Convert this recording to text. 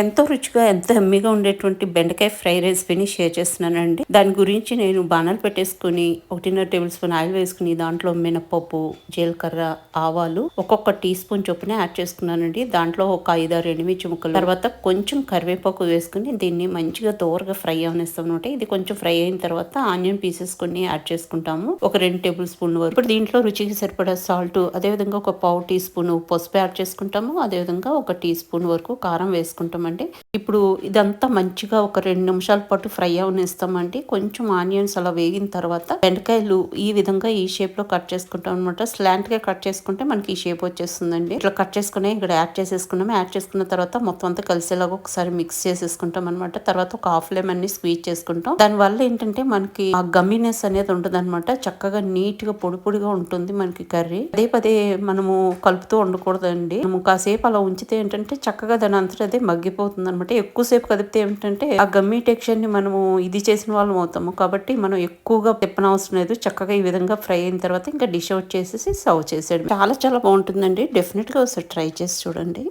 ఎంతో రుచిగా ఎంతో హెమ్మీగా ఉండేటువంటి బెండకాయ ఫ్రై రెసిపీని షేర్ చేస్తున్నానండి. దాని గురించి నేను బాణాలు పెట్టేసుకుని ఒకటిన్నర టేబుల్ స్పూన్ ఆయిల్ వేసుకుని దాంట్లో మినపప్పు జీలకర్ర ఆవాలు ఒక్కొక్క టీ స్పూన్ చొప్పున యాడ్ చేసుకున్నానండి దాంట్లో ఒక ఐదారు ఎనిమిది ముక్కలు తర్వాత కొంచెం కరివేపాకు వేసుకుని దీన్ని మంచిగా దోరగా ఫ్రై అవనిస్తాం అనమాట ఇది కొంచెం ఫ్రై అయిన తర్వాత ఆనియన్ పీసెస్ కొన్ని యాడ్ చేసుకుంటాము. ఒక రెండు టేబుల్ స్పూన్ వరకు. ఇప్పుడు దీంట్లో రుచికి సరిపడా సాల్ట్ అదేవిధంగా ఒక పావు టీ స్పూన్ పసుపు యాడ్ చేసుకుంటాము. అదేవిధంగా ఒక టీ స్పూన్ వరకు కారం అంటే ఇప్పుడు ఇదంతా మంచిగా ఒక రెండు నిమిషాల పాటు ఫ్రై అవనిస్తామండి. కొంచెం ఆనియన్స్ అలా వేగిన తర్వాత బెండకాయలు ఈ విధంగా ఈ షేప్లో కట్ చేసుకుంటాం అనమాట స్లాంట్గా కట్ చేసుకుంటే మనకి ఈ షేప్ వచ్చేస్తుందండి. ఇట్లా కట్ చేసుకుని ఇక్కడ యాడ్ చేసేసుకున్నాము. యాడ్ చేసుకున్న తర్వాత మొత్తం అంతా కలిసేలాగా ఒకసారి మిక్స్ చేసేసుకుంటాం అనమాట తర్వాత ఒక హాఫ్ లెమన్ని స్వీట్ చేసుకుంటాం. దాని వల్ల ఏంటంటే మనకి ఆ గమ్మినెస్ అనేది ఉంటుంది అనమాట చక్కగా నీట్గా పొడి పొడిగా ఉంటుంది మనకి కర్రీ. అదే పదే మనము కలుపుతూ ఉండకూడదండి. మనము కాసేపు అలా ఉంచితే ఏంటంటే చక్కగా దాని అంతటదే మగ్గిపోతుంది అనమాట ఎక్కువసేపు కదిపితే ఏమిటంటే ఆ గమ్మీ టెక్స్చర్ని మనము ఇది చేసిన వాళ్ళం అవుతాము. కాబట్టి మనం ఎక్కువగా తిప్పనవసరం లేదు. చక్కగా ఈ విధంగా ఫ్రై అయిన తర్వాత ఇంకా డిష్ అవుట్ చేసేసి సర్వ్ చేసాడు చాలా చాలా బాగుంటుందండి. డెఫినెట్గా ఒకసారి ట్రై చేసి చూడండి.